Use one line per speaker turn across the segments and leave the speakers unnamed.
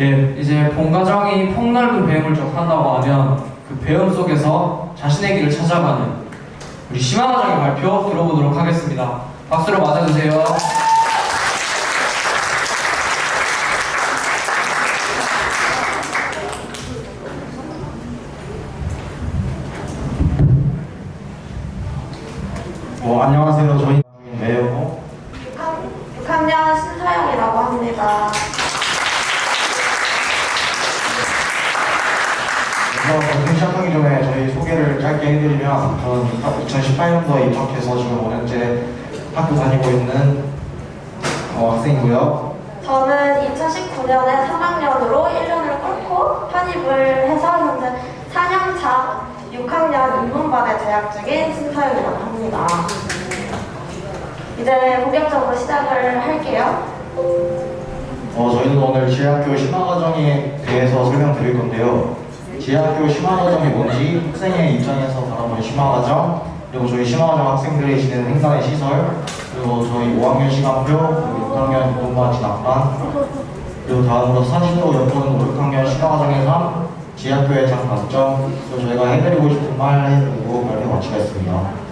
예, 이제 본 과정이 폭넓은 배움을 좀 한다고 하면 그 배움 속에서 자신의 길을 찾아가는 우리 심화 과정의 발표 들어보도록 하겠습니다. 박수로 맞아주세요.
뭐 안녕하세요. 저희 매요.
6학년 신서영이라고 합니다.
그래서 방송 시작하기 전에 저희 소개를 짧게 해드리면 저는 2018년도에 입학해서 지금 5년째 학교 다니고 있는 어, 학생이고요.
저는 2019년에 3학년으로 1년을 꿇고 편입을 해서 현재 4년차 6학년 인문반에 재학 중인 신서영이라고 합니다. 이제 본격적으로 시작을 할게요.
어, 저희는 오늘 지하학교 심화과정에 대해서 설명드릴 건데요. 지하학교 심화과정이 뭔지 학생의 입장에서 바라보는 심화과정, 그리고 저희 심화과정 학생들이 지내는 행간의 시설, 그리고 저희 5학년 시간표, 그리고 6학년 인문반 진학반, 그리고 다음으로 사진으로 엿보는 5, 6학년 심화과정의 삶, 지하학교의 장단점, 그리고 저희가 해드리고 싶은 말 해드리고 발표 마치겠습니다.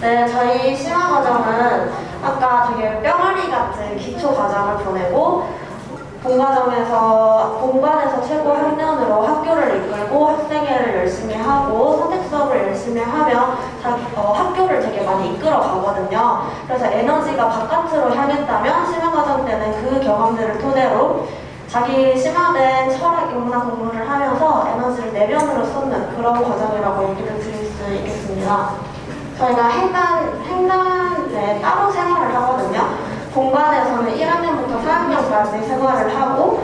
네, 저희 심화 과정은 아까 되게 뿅아리 같은 기초 과정을 보내고 본과정에서 본반에서 최고 학년으로 학교를 이끌고 학생회를 열심히 하고 선택 수업을 열심히 하며 자, 어, 학교를 되게 많이 이끌어 가거든요. 그래서 에너지가 바깥으로 향했다면 심화 과정 때는 그 경험들을 토대로 자기 심화된 철학 인문학 공부를 하면서 에너지를 내면으로 쏟는 그런 과정이라고 얘기를 드릴 수 있겠습니다. 저희가 행단, 행단에 따로 생활을 하거든요. 본관에서는 1학년부터 4학년까지 생활을 하고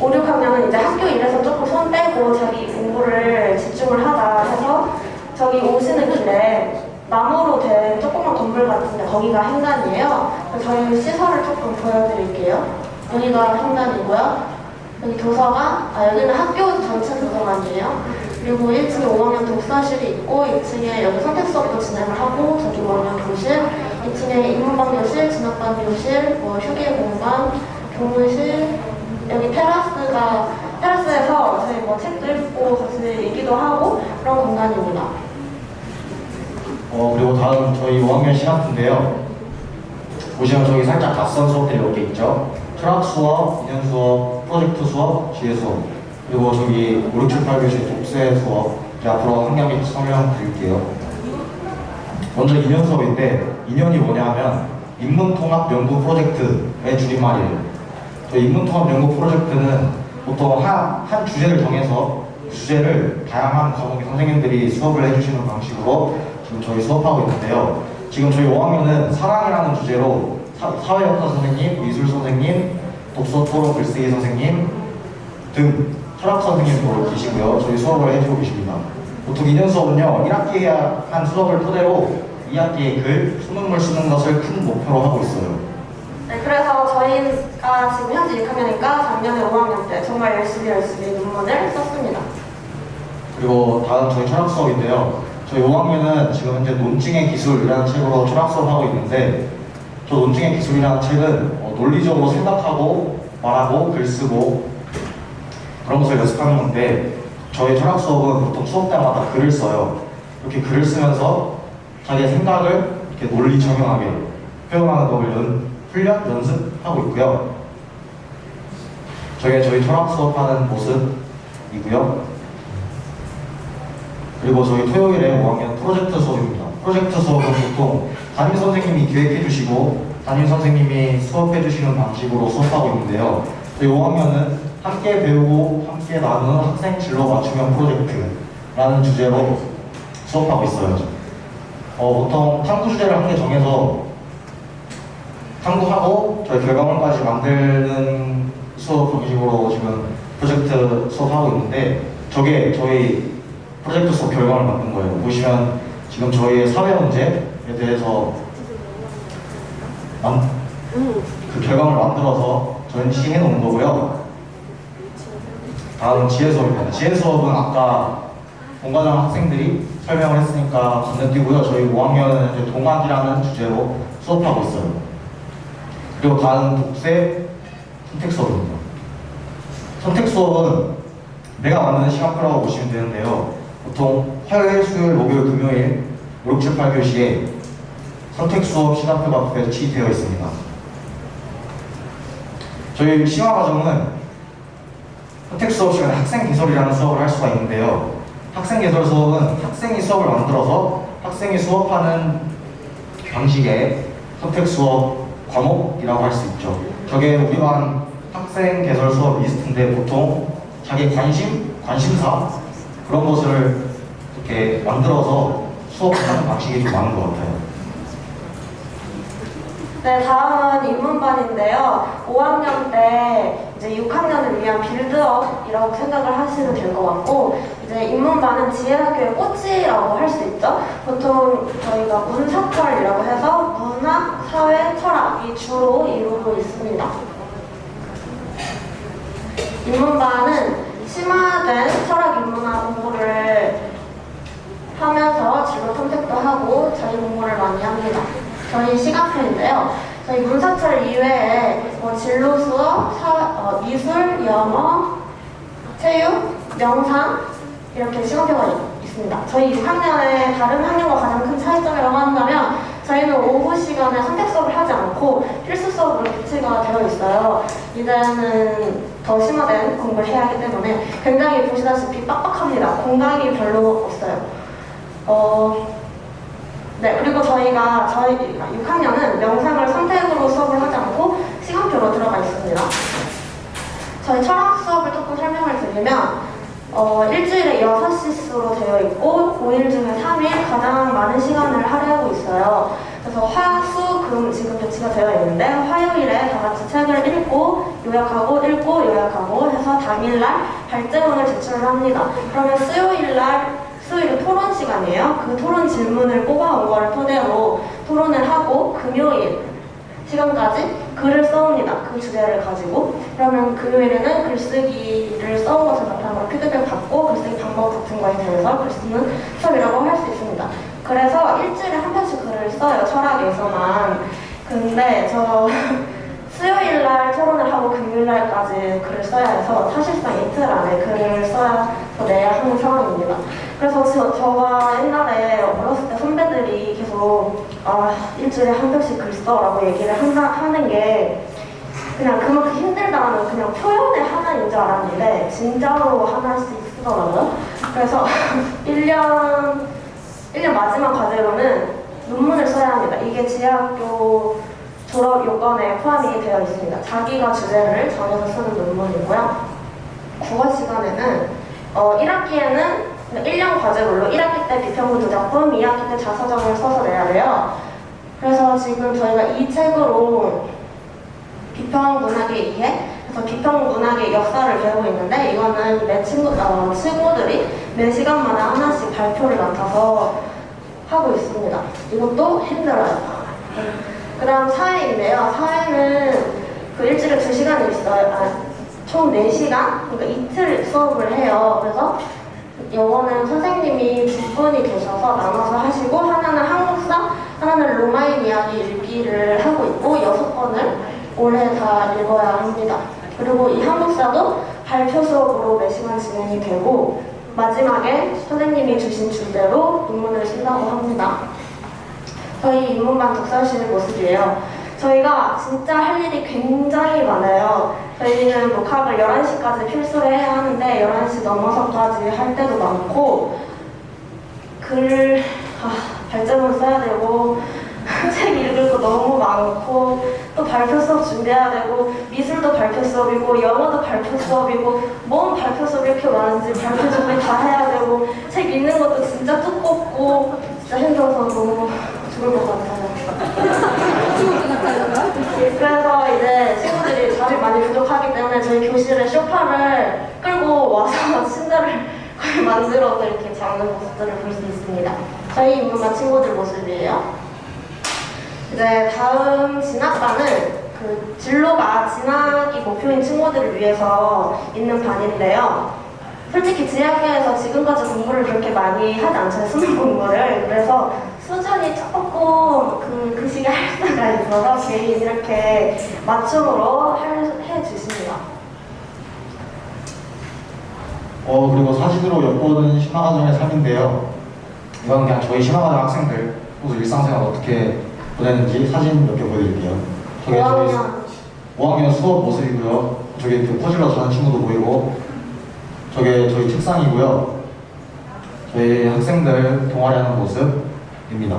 5, 6학년은 이제 학교 일에서 조금 손 빼고 자기 공부를 집중을 하자 해서 저기 오시는 길에 나무로 된 조그만 건물 같은데 거기가 행단이에요. 저희 시설을 조금 보여드릴게요. 여기가 행단이고요. 여기 도서관, 아 여기는 학교 전체 도서관이에요. 그리고 1층에 5학년 독서실이 있고 2층에 여기 선택 수업도 진행을 하고 저기 5학년 교실, 2층에 인문반 교실, 진학반 교실, 뭐 휴게 공간, 교무실, 여기 테라스가 테라스에서 저희 뭐 책도 읽고 같이 얘기도 하고 그런 공간입니다.
어, 그리고 다음 저희 5학년 시간인데요. 보시면 저기 살짝 낯선 수업들이 몇 개 있죠. 철학 수업, 인연 수업, 프로젝트 수업, 지혜 수업. 그리고 저기 5, 6, 7, 8교시 독세 수업. 이제 앞으로 한 개씩 설명 드릴게요. 먼저 인연 수업인데, 인연이 뭐냐 하면 인문통합 연구 프로젝트의 줄임말이에요. 저희 인문통합 연구 프로젝트는 보통 한, 한 주제를 정해서 그 주제를 다양한 과목의 선생님들이 수업을 해주시는 방식으로 지금 저희 수업하고 있는데요. 지금 저희 5학년은 사랑이라는 주제로 사, 사회역사 선생님, 미술 선생님, 독서 토론 글쓰기 선생님 등 철학 선생님도 계시고요. 저희 수업을 해주고 계십니다. 보통 2년 수업은요, 1학기에 한 수업을 토대로 2학기에 글, 수능을 쓰는 것을 큰 목표로 하고 있어요.
네, 그래서 저희가 지금 현재 6학년이니까 작년에 5학년 때 정말 열심히 열심히 논문을 썼습니다.
그리고 다음 저희 철학 수업인데요. 저희 5학년은 지금 현재 논증의 기술이라는 책으로 철학 수업하고 있는데 저 논증의 기술이라는 책은 어, 논리적으로 생각하고 말하고 글 쓰고 그런 것을 연습하는 건데 저희 철학 수업은 보통 수업 때마다 글을 써요. 이렇게 글을 쓰면서 자기의 생각을 이렇게 논리 정연하게 표현하는 법을 연, 훈련, 연습하고 있고요. 저게 저희 철학 수업하는 모습이고요. 그리고 저희 토요일에 5학년 프로젝트 수업입니다. 프로젝트 수업은 보통 담임 선생님이 기획해 주시고 담임 선생님이 수업해 주시는 방식으로 수업하고 있는데요. 저희 5학년은 함께 배우고 함께 나누는 학생 진로 맞춤형 프로젝트라는 주제로 수업하고 있어요. 어, 보통 탐구 주제를 한 개 정해서 탐구하고 저희 결과물까지 만드는 수업 방식으로 지금 프로젝트 수업하고 있는데 저게 저희 프로젝트 수업 결과를 만든 거예요. 보시면 지금 저희의 사회 문제에 대해서 만, 그 결과물 만들어서 전시해 놓은 거고요. 다음 지혜 수업입니다. 지혜 수업은 아까 본과장 학생들이 설명을 했으니까 건너뛰고요. 저희 5학년은 이제 동학이라는 주제로 수업하고 있어요. 그리고 다음 독세 선택 수업입니다. 선택 수업은 내가 만드는 시간 표라고 보시면 되는데요. 보통 화요일, 수요일, 목요일, 금요일 5, 6, 7, 8교시에 선택 수업 시간표가 배치되어 있습니다. 저희 심화 과정은 선택 수업 시간에 학생 개설이라는 수업을 할 수가 있는데요. 학생 개설 수업은 학생이 수업을 만들어서 학생이 수업하는 방식의 선택 수업 과목이라고 할 수 있죠. 저게 우리 반 학생 개설 수업 리스트인데 보통 자기 관심, 관심사 그런 것을 이렇게 만들어서 수업하는 방식이 좀 많은 것 같아요.
네, 다음은 입문반인데요. 5학년 때 이제 6학년을 위한 빌드업이라고 생각을 하시면 될 것 같고, 이제 입문반은 지혜학교의 꽃이라고 할 수 있죠. 보통 저희가 문사철이라고 해서 문학, 사회, 철학이 주로 이루고 있습니다. 입문반은 심화된 철학 입문학 공부를 하면서 진로 탐색도 하고 자기 공부를 많이 합니다. 저희 시간표인데요. 저희 문사철 이외에 뭐 진로 수업, 사, 어, 미술, 영어, 체육, 명상 이렇게 시간표가 있- 있습니다. 저희 6학년의 다른 학년과 가장 큰 차이점이라고 한다면 저희는 오후 시간에 선택 수업을 하지 않고 필수 수업으로 배치가 되어 있어요. 이제는 더 심화된 공부를 해야 하기 때문에 굉장히 보시다시피 빡빡합니다. 공강이 별로 없어요. 어, 네, 그리고 저희가 저희 6학년은 명상을 선택으로 수업을 하지 않고 시간표로 들어가 있습니다. 저희 철학 수업을 조금 설명을 드리면 어, 일주일에 6시 수로 되어 있고 5일 중에 3일 가장 많은 시간을 할애하고 있어요. 그래서 화, 수, 금 지금 배치가 되어 있는데 화요일에 다 같이 책을 읽고 요약하고 읽고 요약하고 해서 당일날 발제문을 제출을 합니다. 그러면 수요일날 수요일은 토론 시간이에요. 그 토론 질문을 뽑아온 거를 토대로 토론을 하고 금요일 시간까지 글을 써옵니다. 그 주제를 가지고. 그러면 금요일에는 글쓰기를 써온 것을 바탕으로 피드백 받고 글쓰기 방법 같은 거에 대해서 글 쓰는 수업이라고 할 수 있습니다. 그래서 일주일에 한 편씩 글을 써요. 철학에서만. 근데 저 수요일 날 토론을 하고 금요일 날까지 글을 써야 해서 사실상 이틀 안에 글을 써야 내야 하는 상황입니다. 그래서 저, 저가 옛날에 어렸을 때 선배들이 계속 아 일주일에 한 편씩 글 써라고 얘기를 한다, 하는 게 그냥 그만큼 힘들다는 그냥 표현의 하나인 줄 알았는데 진짜로 하나씩 쓰더라고요. 그래서 1년 1년 마지막 과제로는 논문을 써야 합니다. 이게 지하학교 졸업 요건에 포함이 되어 있습니다. 자기가 주제를 정해서 쓰는 논문이고요. 국어 시간에는 어, 1학기에는 1년 과제별로 1학기 때 비평문 두 작품, 2학기 때 자서전을 써서 내야 돼요. 그래서 지금 저희가 이 책으로 비평 문학의 이해, 그래서 비평 문학의 역사를 배우고 있는데 이거는 매 친구, 어, 친구들이 매 시간마다 하나씩 발표를 맡아서 하고 있습니다. 이것도 힘들어요. 그 다음 사회인데요. 사회는 그 일주일에 두 시간이 있어요. 아, 총 4시간? 그러니까 이틀 수업을 해요. 그래서 영어는 선생님이 두 분이 계셔서 나눠서 하시고 하나는 한국사, 하나는 로마인 이야기 읽기를 하고 있고 여섯 번을 올해 다 읽어야 합니다. 그리고 이 한국사도 발표 수업으로 매 시간 진행이 되고 마지막에 선생님이 주신 주제로 논문을 쓴다고 합니다. 저희 인문반 독서실 모습이에요. 저희가 진짜 할 일이 굉장히 많아요. 저희는 목학을 11시까지 필수로 해야 하는데 11시 넘어서까지 할 때도 많고 글, 아, 발제문 써야 되고 책 읽을 거 너무 많고 또 발표 수업 준비해야 되고 미술도 발표 수업이고 영어도 발표 수업이고 뭔 발표 수업이 이렇게 많은지 발표 준비 다 해야 되고 책 읽는 것도 진짜 두껍고 진짜 힘들어서 너무 죽을 것 같아요. 그래서 이제 친구들이 잠이 많이 부족하기 때문에 저희 교실에 쇼파를 끌고 와서 침대를 거의 만들어서 이렇게 자는 모습들을 볼 수 있습니다. 저희 인문반 친구들 모습이에요. 이제 다음 진학반은 그 진로가 진학이 목표인 친구들을 위해서 있는 반인데요. 솔직히 지하학교에서 지금까지 공부를 그렇게 많이 하지 않잖아요. 수능 공부를. 그래서 수준이 조금 그, 그 시기에 할 수가 있어서 개인 이렇게 맞춤으로 할- 해주십니다.
어 그리고 사진으로 엿보는 신화과정의 삶인데요. 이건 그냥 저희 신화과정 학생들 모두 일상생활 어떻게 보내는지 사진 몇 개 보여드릴게요. 저게 저희
5학년
5학년 수업 모습이고요. 저기 이렇게 퍼즐러 자는 친구도 보이고 저게 저희 책상이고요. 저희 학생들 동아리 하는 모습 입니다.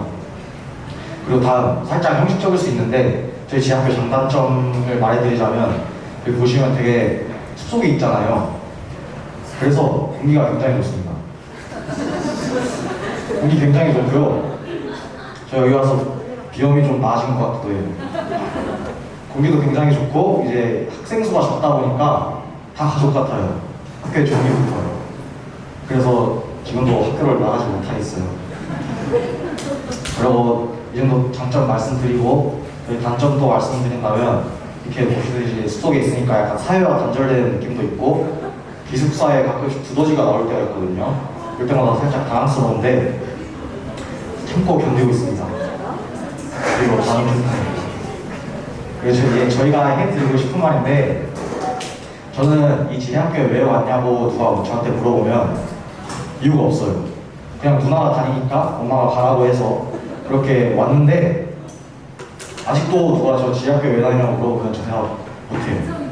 그리고 다음 살짝 형식적일 수 있는데 저희 지학교 장단점을 말해드리자면 여기 보시면 되게 숲속에 있잖아요. 그래서 공기가 굉장히 좋습니다. 공기 굉장히 좋고요. 저 여기 와서 비염이 좀 나아진 것 같기도 해요. 공기도 굉장히 좋고 이제 학생 수가 적다 보니까 다 가족 같아요. 학교에 게 붙어요. 그래서 지금도 학교를 나가지 못하겠어요. 그리고 이 정도 장점 말씀드리고 저희 단점도 말씀드린다면 이렇게 보시듯이 숲속에 있으니까 약간 사회와 단절되는 느낌도 있고 기숙사에 가끔씩 두더지가 나올 때가 있거든요. 그럴 때마다 살짝 당황스러운데 참고 견디고 있습니다. 그리고 다음 편입니다. 그래서 저희가 해드리고 싶은 말인데 저는 이 지대학교에 왜 왔냐고 누가 저한테 물어보면 이유가 없어요. 그냥 누나가 다니니까 엄마가 가라고 해서 그렇게 왔는데 아직도 누가 저 지대학교에 왜 다니냐고 물어보면 저 대답 못해요.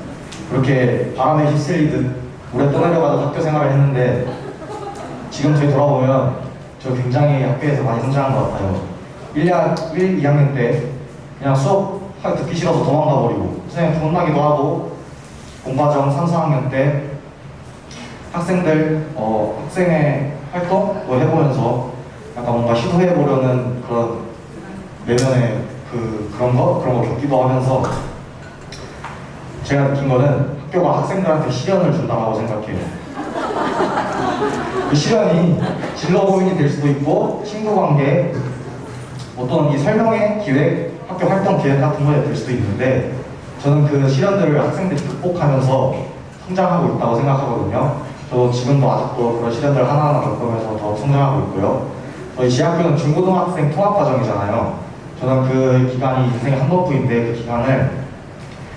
그렇게 바람에 휩쓸리듯 오래 떠내려가던 학교 생활을 했는데 지금 저희 돌아보면 저 굉장히 학교에서 많이 성장한 것 같아요. 1, 1 2학년 때 그냥 수업 하- 듣기 싫어서 도망가 버리고 선생님 혼나기도 하고 공과정 3, 4학년 때 학생들 어, 학생의 활동 뭐 해보면서 약간 뭔가 시도해 보려는 그런 내면의 그 그런 거 그런 거 겪기도 하면서 제가 느낀 거는 학교가 학생들한테 시련을 준다고 생각해요. 그 시련이 진로 고민이 될 수도 있고 친구 관계 어떤 이 설명회 기획, 학교 활동 기획 같은 거에 될 수도 있는데 저는 그 시련들을 학생들이 극복하면서 성장하고 있다고 생각하거든요. 저 지금도 아직도 그런 시련들 하나하나 겪으면서 더 성장하고 있고요. 저희 지학교는 중고등학생 통합과정이잖아요. 저는 그 기간이 인생의 한 번뿐인데 그 기간을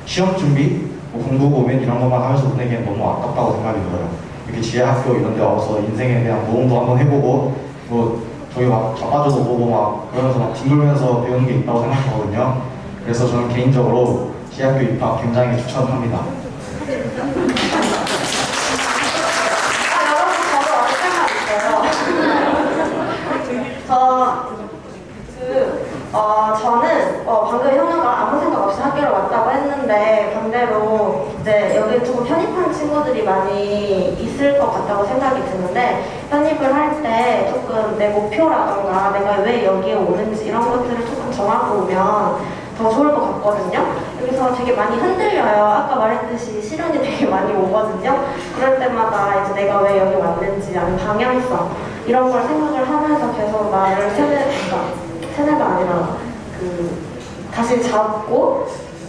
시험 준비, 뭐 공부 고민 이런 것만 하면서 보내기엔 너무 아깝다고 생각이 들어요. 이렇게 지하학교 이런 데 와서 인생에 대한 모험도 한번 해보고 뭐 저희 막 자빠져도 보고 막 그러면서 막 뒹굴면서 배우는 게 있다고 생각하거든요. 그래서 저는 개인적으로 지하학교 입학 굉장히 추천합니다.
아, 여러분, 저도 어떤 생각 있어요. 저, 그, 어, 저는, 어, 방금 현우가 아무 생각 없이 학교를 왔다고 했는데, 반대로, 이제 여기 조금 편입한 친구들이 많이 있을 것 같다고 생각이 드는데, 편입을 할 때 조금 내 목표라던가, 내가 왜 여기에 오는지 이런 것들을 조금 정하고 오면 더 좋을 것 같거든요. 여기서 되게 많이 흔들려요. 아까 말했듯이 시련이 되게 많이 오거든요. 그럴 때마다 이제 내가 왜 여기 왔는지, 아니면 방향성, 이런 걸 생각을 하면서 계속 나를 세뇌, 그러니까 세뇌가 아니라 그 다시 잡고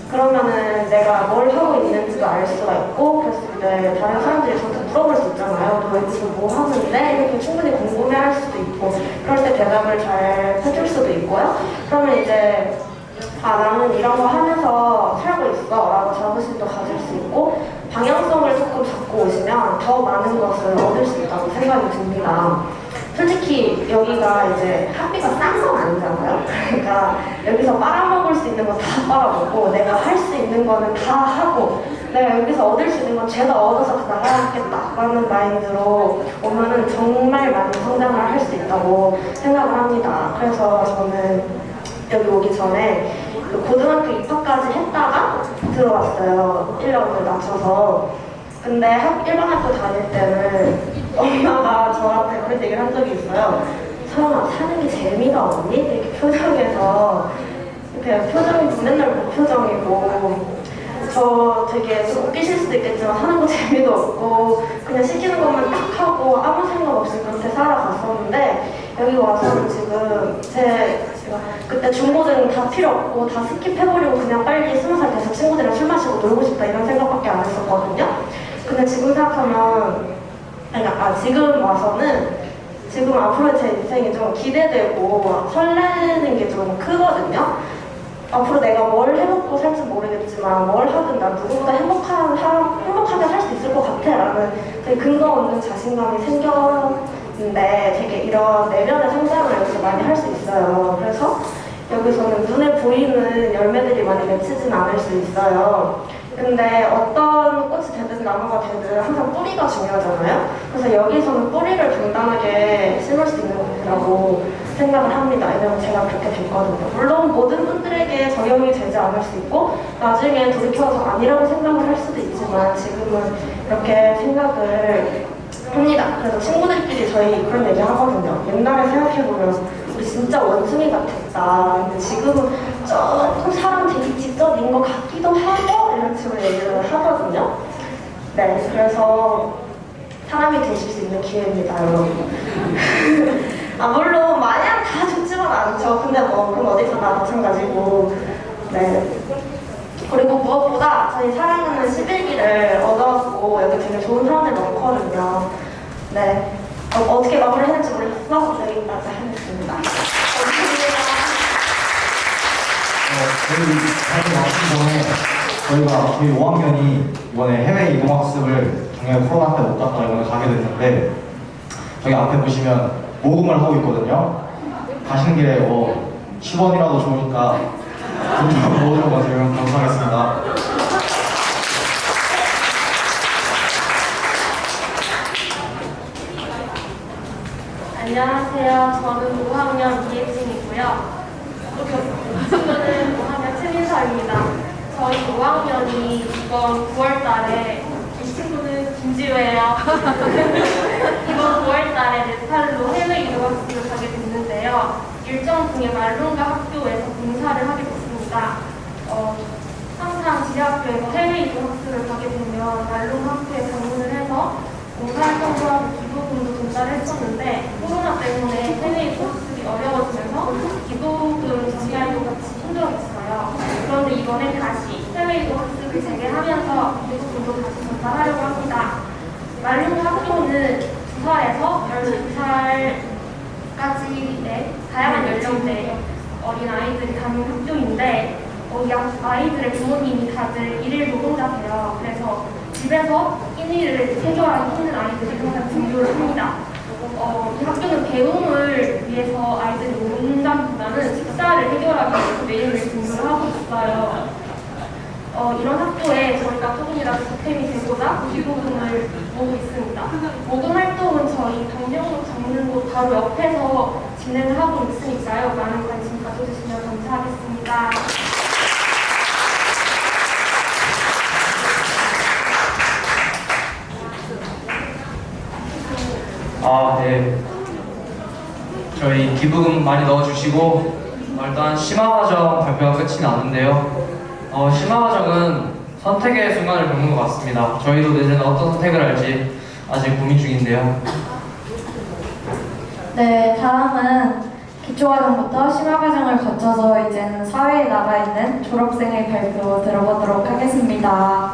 그러면은 내가 뭘 하고 있는지도 알 수가 있고 그래서 이제 다른 사람들이 저한테 물어볼 수 있잖아요. 너 여기서 뭐 하는데? 이렇게 충분히 궁금해할 수도 있고 그럴 때 대답을 잘 해줄 수도 있고요. 그러면 이제 아 나는 이런 거 하면서 살고 있어 라고 자부심도 가질 수 있고 방향성을 조금 잡고 오시면 더 많은 것을 얻을 수 있다고 생각이 듭니다. 솔직히 여기가 이제 학비가 싼 건 아니잖아요. 그러니까 여기서 빨아먹을 수 있는 거 다 빨아먹고 내가 할 수 있는 거는 다 하고 내가 여기서 얻을 수 있는 건 죄다 얻어서 다 나가야겠다라는 마인드로 오면은 정말 많은 성장을 할 수 있다고 생각을 합니다. 그래서 저는 여기 오기 전에 그 고등학교 입학까지 했다가 들어왔어요. 1년을 낮춰서. 근데 학, 일반 학교 다닐 때는 엄마가 저한테 그런 얘기를 한 적이 있어요. 서영아, 사는 게 재미가 없니? 이렇게 표정에서 이렇게 표정이 맨날 무표정이고 저 되게 좀 웃기실 수도 있겠지만 하는 거 재미도 없고 그냥 시키는 것만 딱 하고 아무 생각 없이 그렇게 살아갔었는데 여기 와서는 지금 제 그때 중고등 다 필요 없고 다 스킵해버리고 그냥 빨리 스무 살 돼서 친구들이랑 술 마시고 놀고 싶다 이런 생각밖에 안 했었거든요. 근데 지금 생각하면 아니 아 지금 와서는 지금 앞으로 제 인생이 좀 기대되고 설레는 게 좀 크거든요. 앞으로 내가 뭘 해먹고 살지 모르겠지만 뭘 하든 난 누구보다 행복한 사람, 행복하게 살 수 있을 것 같아라는 되게 근거 없는 자신감이 생겼는데 되게 이런 내면의 성장을 여기서 많이 할 수 있어요. 그래서 여기서는 눈에 보이는 열매들이 많이 맺히진 않을 수 있어요. 근데 어떤 꽃이 되든 나무가 되든 항상 뿌리가 중요하잖아요. 그래서 여기서는 뿌리를 단단하게 심을 수 있는 곳이라고 생각을 합니다. 왜냐면 제가 그렇게 됐거든요. 물론 모든 분들에게 적용이 되지 않을 수 있고 나중에 돌이켜서 아니라고 생각을 할 수도 있지만 지금은 이렇게 생각을 합니다. 그래서 친구들끼리 저희 그런 얘기 하거든요. 옛날에 생각해보면 우리 진짜 원숭이 같았다. 근데 지금은 조금 사람 되게 지적인 것 같기도 하고 이런 식으로 얘기를 하거든요. 네, 그래서 사람이 되실 수 있는 기회입니다, 여러분. 아, 물론 마냥 다 좋지만 않죠. 근데 뭐 그건 어디서나 마찬가지고. 네. 그리고 무엇보다 저희 사랑하는 11기를 얻어갖고 여기 되게 좋은 사람들 많거든요. 네. 어, 떻게 마무리 해야 될지 모르겠어. 여기까지 하겠습니다. 감사합니다.
어, 저희 마치기 전에 저희가 저희 5학년이 이번에 해외 이동학습을 작년에 코로나 때 못 갔다가 이번에 가게 됐는데 저기 앞에 보시면 모금을 하고 있거든요. 가시는 길에 뭐 10원이라도 좋으니까 좀 모으는 거세요. 감사하겠습니다.
안녕하세요. 저는 5학년 이혜진이고요. 이 친구는 5학년 최민서입니다. 저희 5학년이 이번 9월 달에 이 친구는 김지우예요. 이번 9월 달에 네팔로 해외 유학식을 가게 됐는데요. 일정 중에 말룬가 학교에서 봉사를 하게 됐습니다. 어, 항상 지대학교에서 해외 유학식을 가게 되면 말룬 학교에 방문을 해서 봉사활동도 하고 기부금도 전달했었는데 코로나 때문에 해외 유학습이 어려워지면서 기부금 전달도 같이 힘들어 그런데 이번에 다시 해외 유학습을 재개하면서 기부금도 다시 전달하려고 합니다. 말룬 학교는 2살에서 12살까지의 다양한 연령대 어린 아이들이 다니는 학교인데 어, 이 아이들의 부모님이 다들 일일 노동자세요. 그래서 집에서 일일을 해결하기 힘든 아이들이 항상 등교를 합니다. 어, 이 학교는 배움을 위해서 아이들이 논다기보다는 식사를 해결하기 위해서 매일매일 등교를 하고 있어요. 어, 이런 학교에 저희가 조금이라도 보탬이 되고자 기부금을 모으고 있습니다. 모금 활동은 저희 잡는 곳 바로 옆에서 진행을 하고 있으니까요. 많은 관심 가져주시면 감사하겠습니다.
아, 네. 저희 기부금 많이 넣어주시고 어, 일단 심화과정 발표가 끝이 나는데요. 어, 심화과정은 선택의 순간을 겪는 것 같습니다. 저희도 내년에 어떤 선택을 할지 아직 고민 중인데요.
네, 다음은 기초과정부터 심화과정을 거쳐서 이제는 사회에 나가 있는 졸업생의 발표 들어보도록 하겠습니다.